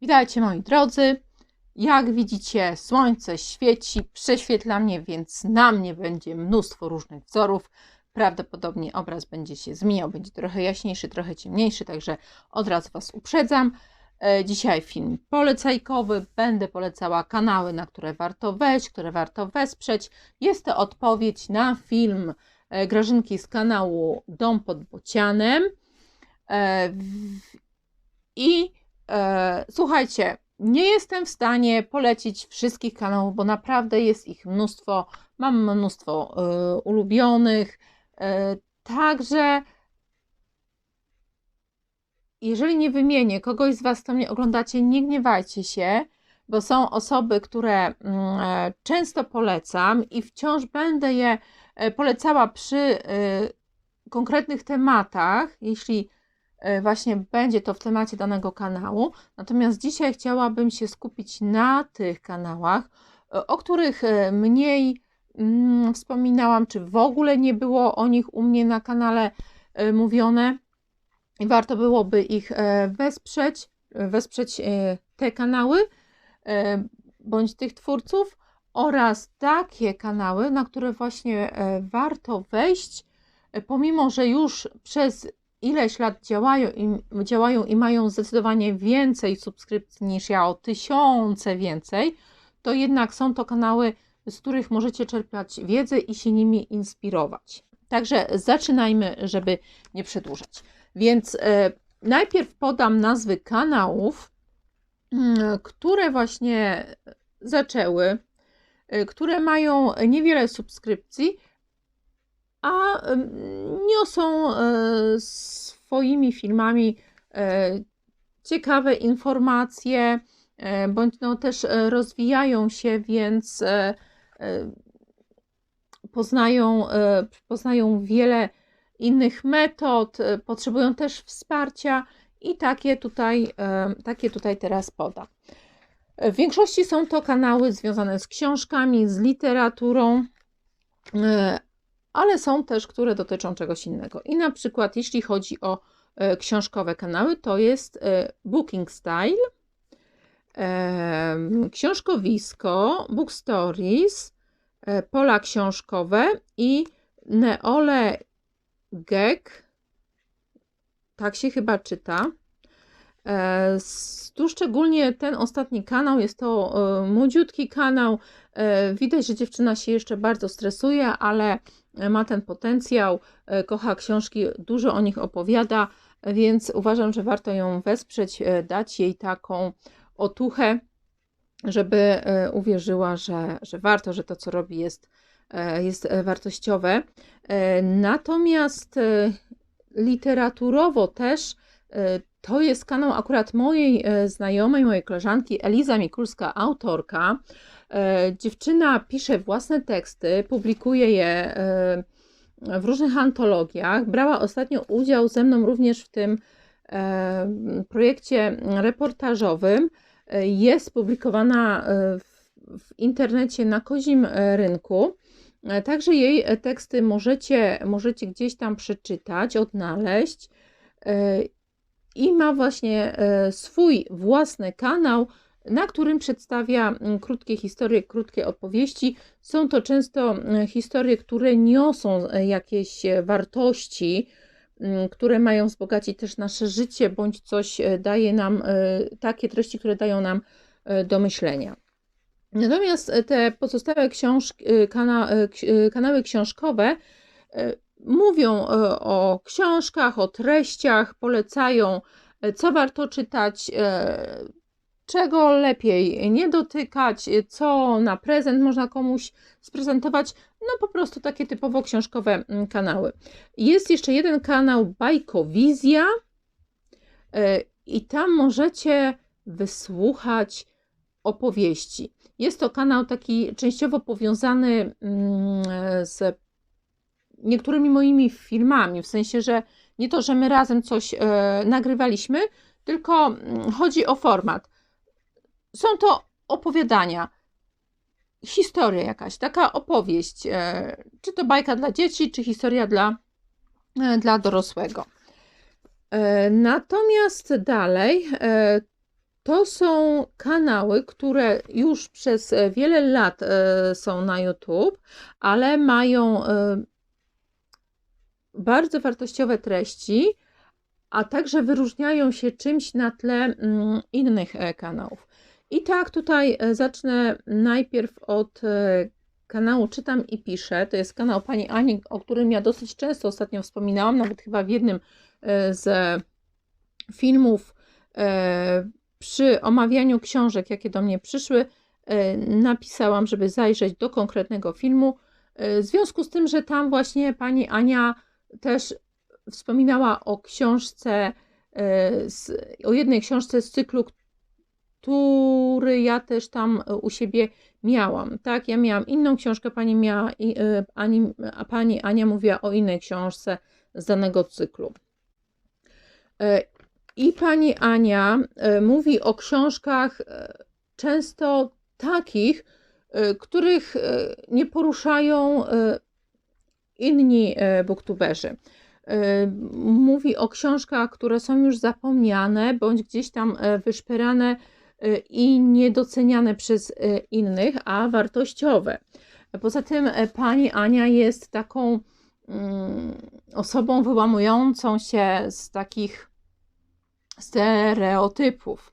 Witajcie moi drodzy. Jak widzicie, słońce świeci, prześwietla mnie, więc na mnie będzie mnóstwo różnych wzorów. Prawdopodobnie obraz będzie się zmieniał, będzie trochę jaśniejszy, trochę ciemniejszy, także od razu Was uprzedzam. E, Dzisiaj film polecajkowy. Będę polecała kanały, na które warto wejść, które warto wesprzeć. Jest to odpowiedź na film e, Grażynki z kanału Dom pod Bocianem. E, I e, słuchajcie, nie jestem w stanie polecić wszystkich kanałów, bo naprawdę jest ich mnóstwo. Mam mnóstwo e, ulubionych. E, także jeżeli nie wymienię kogoś z Was, kto mnie oglądacie, nie gniewajcie się, bo są osoby, które mm, e, często polecam i wciąż będę je e, polecała przy e, konkretnych tematach, jeśli właśnie będzie to w temacie danego kanału. Natomiast dzisiaj chciałabym się skupić na tych kanałach, e, o których e, mniej mm, wspominałam, czy w ogóle nie było o nich u mnie na kanale e, mówione. I warto byłoby ich e, wesprzeć, e, wesprzeć e, te kanały e, bądź tych twórców oraz takie kanały, na które właśnie e, warto wejść, e, pomimo że już przez ileś lat działają i, działają i mają zdecydowanie więcej subskrypcji niż ja, o tysiące więcej, to jednak są to kanały, z których możecie czerpać wiedzę i się nimi inspirować. Także zaczynajmy, żeby nie przedłużać. Więc e, najpierw podam nazwy kanałów, mm, które właśnie zaczęły, e, które mają niewiele subskrypcji, a niosą e, swoimi filmami e, ciekawe informacje, e, bądź no też rozwijają się, więc poznają, poznają wiele innych metod, potrzebują też wsparcia i takie tutaj, takie tutaj teraz podam. W większości są to kanały związane z książkami, z literaturą, ale są też, które dotyczą czegoś innego. I na przykład, jeśli chodzi o e, książkowe kanały, to jest e, Booking Style, Książkowisko, Book Stories, e, Pola Książkowe i Neole Gek, tak się chyba czyta. Tu szczególnie ten ostatni kanał, jest to młodziutki kanał. Widać, że dziewczyna się jeszcze bardzo stresuje, ale ma ten potencjał, e, kocha książki, dużo o nich opowiada, więc uważam, że warto ją wesprzeć, e, dać jej taką otuchę, żeby e, uwierzyła, że, że warto, że to, co robi, jest, jest wartościowe. Natomiast literaturowo też to jest kanał akurat mojej znajomej, mojej koleżanki Eliza Mikulska, autorka. E, Dziewczyna pisze własne teksty, publikuje je e, w różnych antologiach. Brała ostatnio udział ze mną również w tym e, projekcie reportażowym. Jest publikowana w, w internecie na kozim rynku. Także jej teksty możecie, możecie gdzieś tam przeczytać, odnaleźć. I ma właśnie swój własny kanał, na którym przedstawia mm, krótkie historie, krótkie opowieści. Są to często mm, historie, które niosą e, jakieś e, wartości, mm, które mają wzbogacić też nasze życie, bądź coś e, daje nam, takie treści, które dają nam do myślenia. Natomiast te pozostałe kana, kanały książkowe mówią o książkach, o treściach, polecają, co warto czytać, czego lepiej nie dotykać, co na prezent można komuś sprezentować. No po prostu takie typowo książkowe mm, kanały. Jest jeszcze jeden kanał Bajkowizja e, i tam możecie wysłuchać opowieści. Jest to kanał taki częściowo powiązany mm, z niektórymi moimi filmami, w sensie, że nie to, że my razem coś e, nagrywaliśmy, tylko mm, chodzi o format. Są to opowiadania, historia jakaś, taka opowieść, e, czy to bajka dla dzieci, czy historia dla, e, dla dorosłego. E, Natomiast dalej, To są kanały, które już przez wiele lat są na YouTube, ale mają bardzo wartościowe treści, a także wyróżniają się czymś na tle mm, innych kanałów. I tak tutaj zacznę najpierw od kanału Czytam i Piszę. To jest kanał pani Ani, o którym ja dosyć często ostatnio wspominałam, nawet chyba w jednym z filmów przy omawianiu książek, jakie do mnie przyszły, e, napisałam, żeby zajrzeć do konkretnego filmu. E, w związku z tym, że tam właśnie pani Ania też wspominała o książce, e, o jednej książce z cyklu, który ja też tam u siebie miałam. Tak, ja miałam inną książkę, pani miała, a pani Ania mówiła o innej książce z danego cyklu. I pani Ania e, mówi o książkach e, często takich, e, których nie poruszają inni booktuberzy. Mówi o książkach, które są już zapomniane bądź gdzieś tam wyszperane i niedoceniane przez innych, a wartościowe. Poza tym pani Ania jest taką mm, osobą wyłamującą się z takich stereotypów.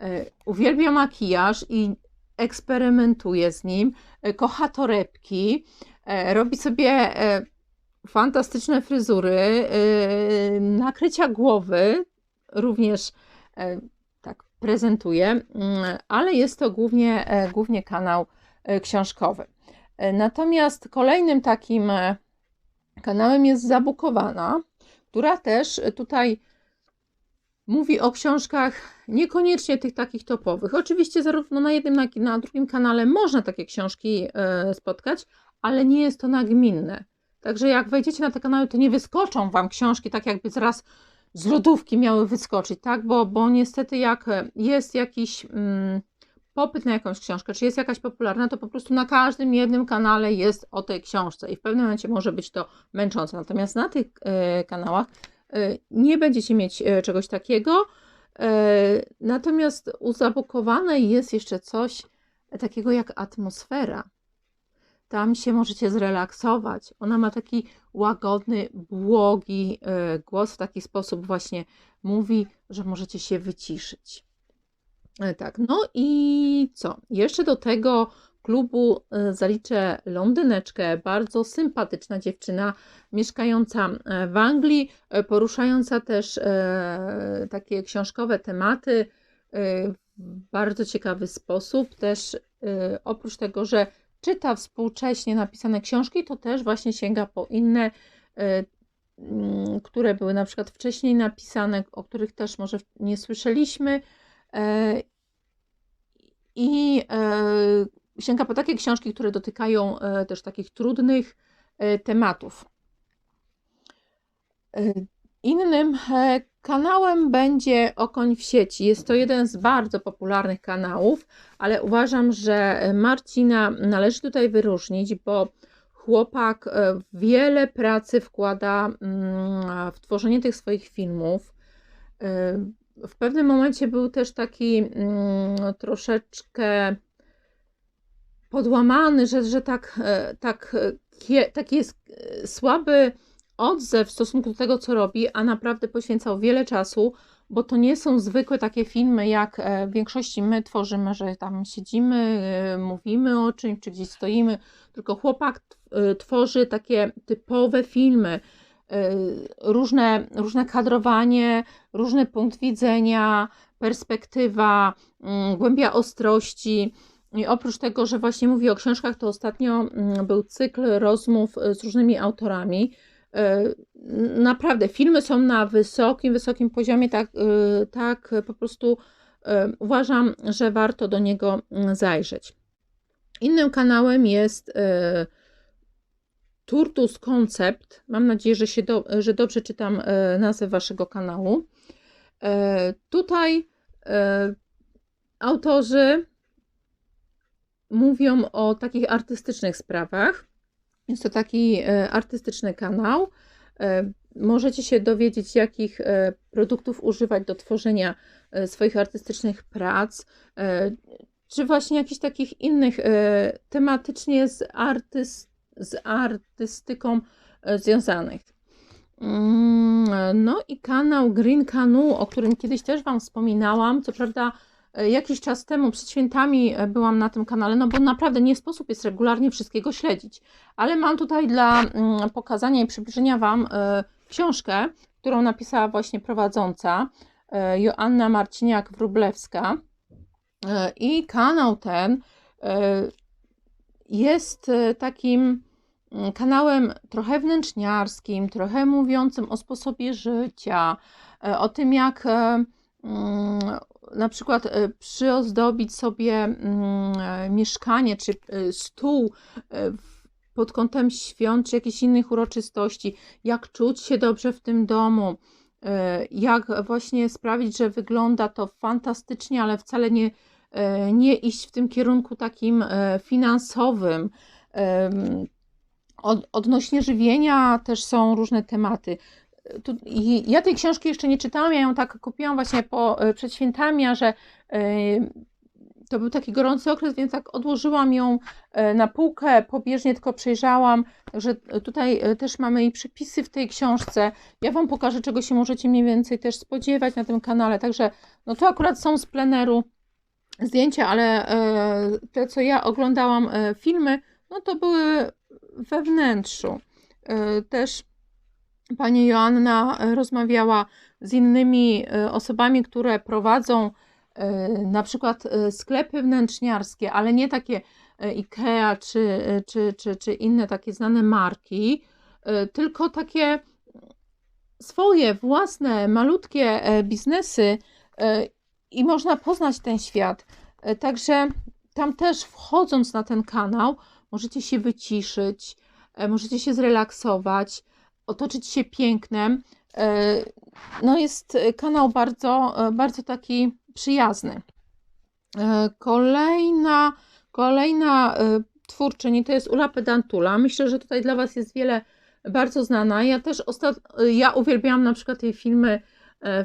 E, uwielbia makijaż i eksperymentuje z nim, e, kocha torebki, e, robi sobie fantastyczne fryzury, nakrycia głowy, również prezentuje, mm, ale jest to głównie, głównie kanał książkowy. Natomiast kolejnym takim kanałem jest Zabukowana, która też tutaj mówi o książkach niekoniecznie tych takich topowych. Oczywiście zarówno na jednym, jak i na drugim kanale można takie książki e, spotkać, ale nie jest to nagminne. Także jak wejdziecie na te kanały, to nie wyskoczą Wam książki tak jakby zaraz z lodówki miały wyskoczyć, tak? Bo, bo niestety jak jest jakiś mm, popyt na jakąś książkę, czy jest jakaś popularna, to po prostu na każdym jednym kanale jest o tej książce i w pewnym momencie może być to męczące. Natomiast na tych e, kanałach E, nie będziecie mieć e, czegoś takiego. E, natomiast u zabukowanej jest jeszcze coś takiego jak atmosfera. Tam się możecie zrelaksować. Ona ma taki łagodny, błogi głos, w taki sposób właśnie mówi, że możecie się wyciszyć. Tak, no i co? Jeszcze do tego klubu e, zaliczę Londyneczkę, bardzo sympatyczna dziewczyna, mieszkająca e, w Anglii, e, poruszająca też takie książkowe tematy w bardzo ciekawy sposób. Też oprócz tego, że czyta współcześnie napisane książki, to też właśnie sięga po inne, które były na przykład wcześniej napisane, o których też może nie słyszeliśmy. I sięga po takie książki, które dotykają e, też takich trudnych e, tematów. E, innym kanałem będzie Okoń w sieci. Jest to jeden z bardzo popularnych kanałów, ale uważam, że Marcina należy tutaj wyróżnić, bo chłopak wiele pracy wkłada mm, w tworzenie tych swoich filmów. W pewnym momencie był też taki mm, troszeczkę podłamany, że, że tak, e, tak, e, taki jest e, słaby odzew w stosunku do tego, co robi, a naprawdę poświęcał wiele czasu, bo to nie są zwykłe takie filmy, jak w większości my tworzymy, że tam siedzimy, mówimy o czymś, czy gdzieś stoimy, tylko chłopak tworzy takie typowe filmy, różne, różne kadrowanie, różny punkt widzenia, perspektywa, mm, głębia ostrości, i oprócz tego, że właśnie mówi o książkach, to ostatnio mm, był cykl rozmów e, z różnymi autorami. Naprawdę, filmy są na wysokim, wysokim poziomie, tak, e, tak po prostu uważam, że warto do niego mm, zajrzeć. Innym kanałem jest Turtus Concept. Mam nadzieję, że, się do, że dobrze czytam nazwę waszego kanału. Tutaj autorzy mówią o takich artystycznych sprawach. Jest to taki e, artystyczny kanał. e, możecie się dowiedzieć, jakich e, produktów używać do tworzenia swoich artystycznych prac, czy właśnie jakichś takich innych tematycznie z, artyst, z artystyką związanych. Mm, No i kanał Green Canoe, o którym kiedyś też Wam wspominałam. Co prawda, jakiś czas temu, przed świętami, e, byłam na tym kanale, no bo naprawdę nie sposób jest regularnie wszystkiego śledzić. Ale mam tutaj dla mm, pokazania i przybliżenia Wam e, książkę, którą napisała właśnie prowadząca e, Joanna Marciniak-Wróblewska. E, I kanał ten e, jest e, takim mm, kanałem trochę wnętrzniarskim, trochę mówiącym o sposobie życia, e, o tym jak e, mm, na przykład e, przyozdobić sobie mm, e, mieszkanie czy e, stół pod kątem świąt czy jakichś innych uroczystości, jak czuć się dobrze w tym domu, jak właśnie sprawić, że wygląda to fantastycznie, ale wcale nie, nie iść w tym kierunku takim finansowym. Odnośnie żywienia też są różne tematy. Tu, ja tej książki jeszcze nie czytałam, ja ją tak kupiłam właśnie po, e, przed świętami, a że e, to był taki gorący okres, więc tak odłożyłam ją e, na półkę, pobieżnie tylko przejrzałam. Także e, tutaj też mamy i przepisy w tej książce. Ja Wam pokażę, czego się możecie mniej więcej też spodziewać na tym kanale. Także no to akurat są z pleneru zdjęcia, ale te, co ja oglądałam, filmy, no to były we wnętrzu. Też pani Joanna e, rozmawiała z innymi e, osobami, które prowadzą e, na przykład sklepy wnętrzniarskie, ale nie takie IKEA czy, czy, czy, czy inne takie znane marki, tylko takie swoje własne, malutkie biznesy i można poznać ten świat. Także tam też wchodząc na ten kanał, możecie się wyciszyć, możecie się zrelaksować, otoczyć się pięknem. E, No jest e, kanał bardzo, e, bardzo taki przyjazny. Kolejna, kolejna twórczyni to jest Ula Pedantula. Myślę, że tutaj dla Was jest wiele bardzo znana. Ja też ostat... ja uwielbiałam na przykład jej filmy,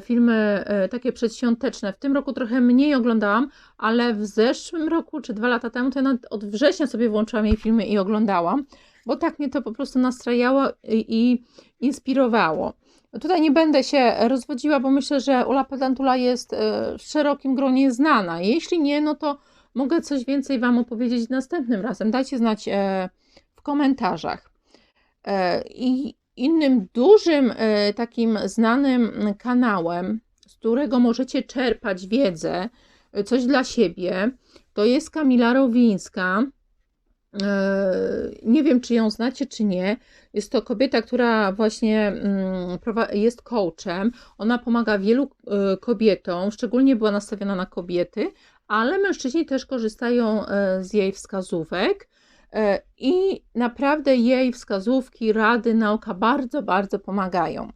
filmy takie przedświąteczne. W tym roku trochę mniej oglądałam, ale w zeszłym roku czy dwa lata temu to ja od września sobie włączyłam jej filmy i oglądałam, bo tak mnie to po prostu nastrajało i, inspirowało. Tutaj nie będę się rozwodziła, bo myślę, że Ula Pedantula jest e, w szerokim gronie znana. Jeśli nie, no to mogę coś więcej Wam opowiedzieć następnym razem. Dajcie znać e, w komentarzach. E, I innym dużym takim znanym kanałem, z którego możecie czerpać wiedzę, coś dla siebie, to jest Kamila Rowińska. E, Nie wiem, czy ją znacie, czy nie. Jest to kobieta, która właśnie mm, jest coachem. Ona pomaga wielu e, kobietom, szczególnie była nastawiona na kobiety, ale mężczyźni też korzystają e, z jej wskazówek. I naprawdę jej wskazówki, rady, nauka bardzo, bardzo pomagają.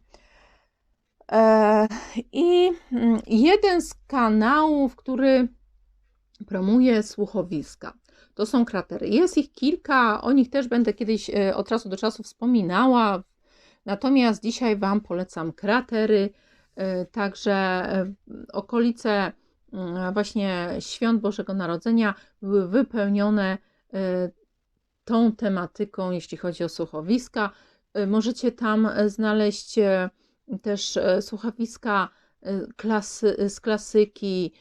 I mm, jeden z kanałów, który promuje słuchowiska, to są kratery. Jest ich kilka, o nich też będę kiedyś e, od czasu do czasu wspominała. Natomiast dzisiaj Wam polecam kratery, e, także e, okolice mm, właśnie świąt Bożego Narodzenia były wypełnione tą tematyką, jeśli chodzi o słuchowiska. Możecie tam znaleźć też słuchowiska klasy, z klasyki,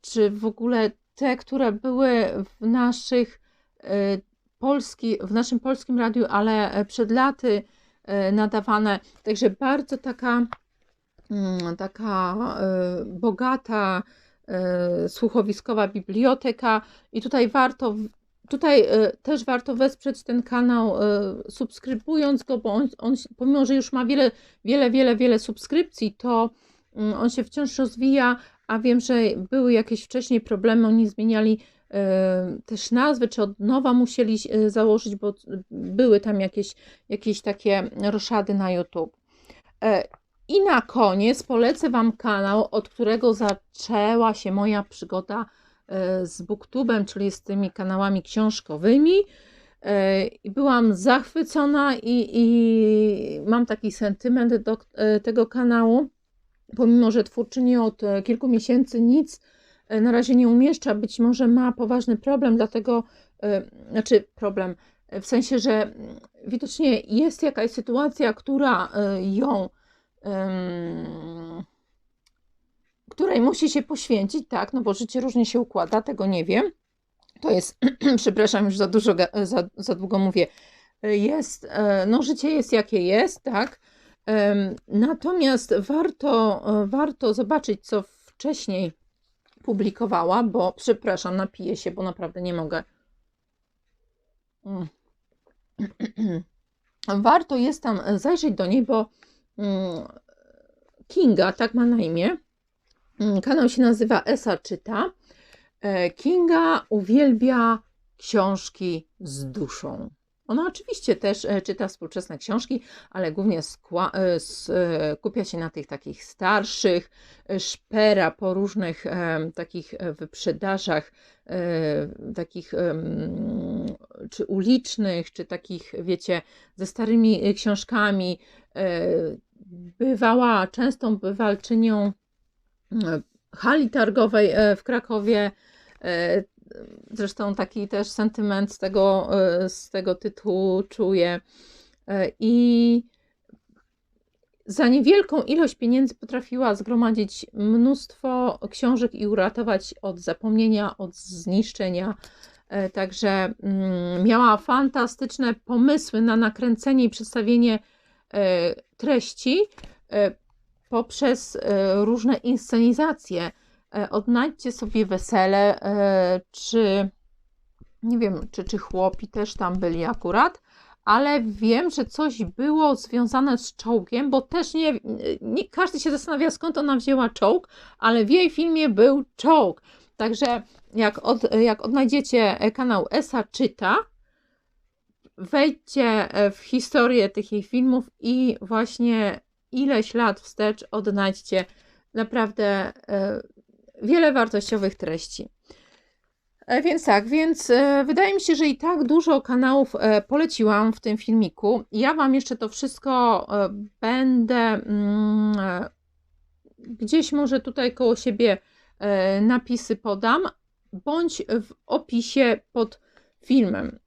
czy w ogóle te, które były w naszych e, polski, w naszym polskim radiu, ale e, przed laty e, nadawane. Także bardzo taka, mm, taka e, bogata słuchowiskowa biblioteka i tutaj warto Tutaj też warto wesprzeć ten kanał, subskrybując go, bo on, on, pomimo, że już ma wiele, wiele, wiele, wiele subskrypcji, to mm, on się wciąż rozwija, a wiem, że były jakieś wcześniej problemy, oni zmieniali e, też nazwy, czy od nowa musieli e, założyć, bo były tam jakieś, jakieś takie roszady na YouTube. E, I na koniec polecę Wam kanał, od którego zaczęła się moja przygoda z Booktubem, czyli z tymi kanałami książkowymi. i byłam zachwycona i, i mam taki sentyment do tego kanału, pomimo, że twórczyni od e, kilku miesięcy nic na razie nie umieszcza, być może ma poważny problem, dlatego, znaczy problem, w sensie, że widocznie jest jakaś sytuacja, która ją, której musi się poświęcić, tak, no bo życie różnie się układa, tego nie wiem. To jest, przepraszam, już za dużo, za, za długo mówię, jest, e, no życie jest jakie jest, tak, natomiast warto, e, warto zobaczyć, co wcześniej publikowała, bo przepraszam, napiję się, bo naprawdę nie mogę. Mm. Warto jest tam zajrzeć do niej, bo mm, Kinga, tak ma na imię. Mm, kanał się nazywa Esa Czyta. E, Kinga uwielbia książki z duszą. Ona oczywiście też e, czyta współczesne książki, ale głównie skupia się na tych takich starszych, szpera po różnych takich wyprzedażach, takich czy ulicznych, czy takich, wiecie, ze starymi książkami. Bywała częstą bywalczynią hali targowej w Krakowie. Zresztą taki też sentyment z tego, z tego tytułu czuję. I za niewielką ilość pieniędzy potrafiła zgromadzić mnóstwo książek i uratować od zapomnienia, od zniszczenia. Także mm, miała fantastyczne pomysły na nakręcenie i przedstawienie treści poprzez e, różne inscenizacje. E, odnajdźcie sobie wesele, e, czy nie wiem, czy, czy chłopi też tam byli akurat, ale wiem, że coś było związane z czołgiem, bo też nie, nie każdy się zastanawia, skąd ona wzięła czołg, ale w jej filmie był czołg. Także jak, od, jak odnajdziecie kanał Esa Czyta, wejdźcie w historię tych jej filmów i właśnie ileś lat wstecz odnajdźcie naprawdę e, wiele wartościowych treści. E, więc tak, więc e, wydaje mi się, że i tak dużo kanałów poleciłam w tym filmiku. Ja Wam jeszcze to wszystko będę mm, gdzieś może tutaj koło siebie napisy podam, bądź w opisie pod filmem.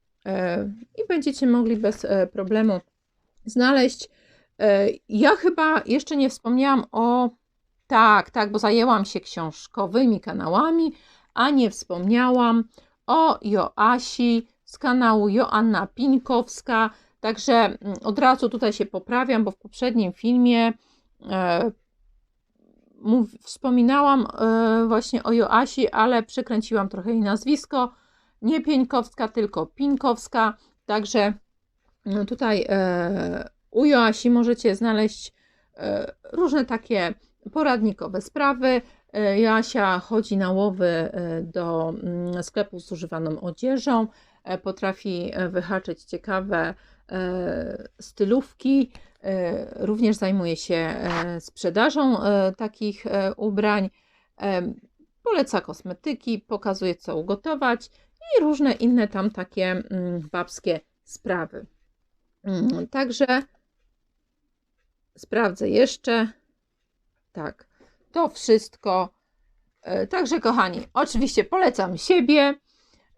I będziecie mogli bez problemu znaleźć E, ja chyba jeszcze nie wspomniałam o. Tak, tak, bo zajęłam się książkowymi kanałami, a nie wspomniałam o Joasi z kanału Joanna Pinkowska. Także mm, od razu tutaj się poprawiam, bo w poprzednim filmie e, mów, wspominałam e, właśnie o Joasi, ale przekręciłam trochę jej nazwisko. Nie Pieńkowska, tylko Pinkowska. Także no tutaj e, u Joasi możecie znaleźć e, różne takie poradnikowe sprawy. E, Joasia chodzi na łowy e, do mm, sklepu z używaną odzieżą, potrafi wyhaczyć ciekawe stylówki, również zajmuje się sprzedażą takich ubrań, poleca kosmetyki, pokazuje co ugotować i różne inne tam takie mm, babskie sprawy. Mm, także Sprawdzę jeszcze. Tak, to wszystko. E, także, kochani, oczywiście polecam siebie.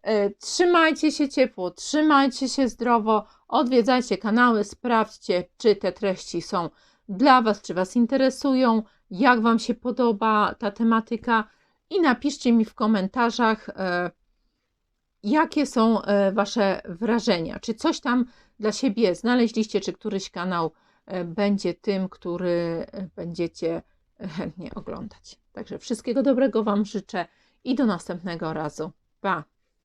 E, trzymajcie się ciepło, trzymajcie się zdrowo, odwiedzajcie kanały, sprawdźcie, czy te treści są dla Was, czy Was interesują, jak Wam się podoba ta tematyka i napiszcie mi w komentarzach, e, jakie są Wasze wrażenia, czy coś tam dla siebie znaleźliście, czy któryś kanał będzie tym, który będziecie chętnie oglądać. Także wszystkiego dobrego Wam życzę i do następnego razu. Pa!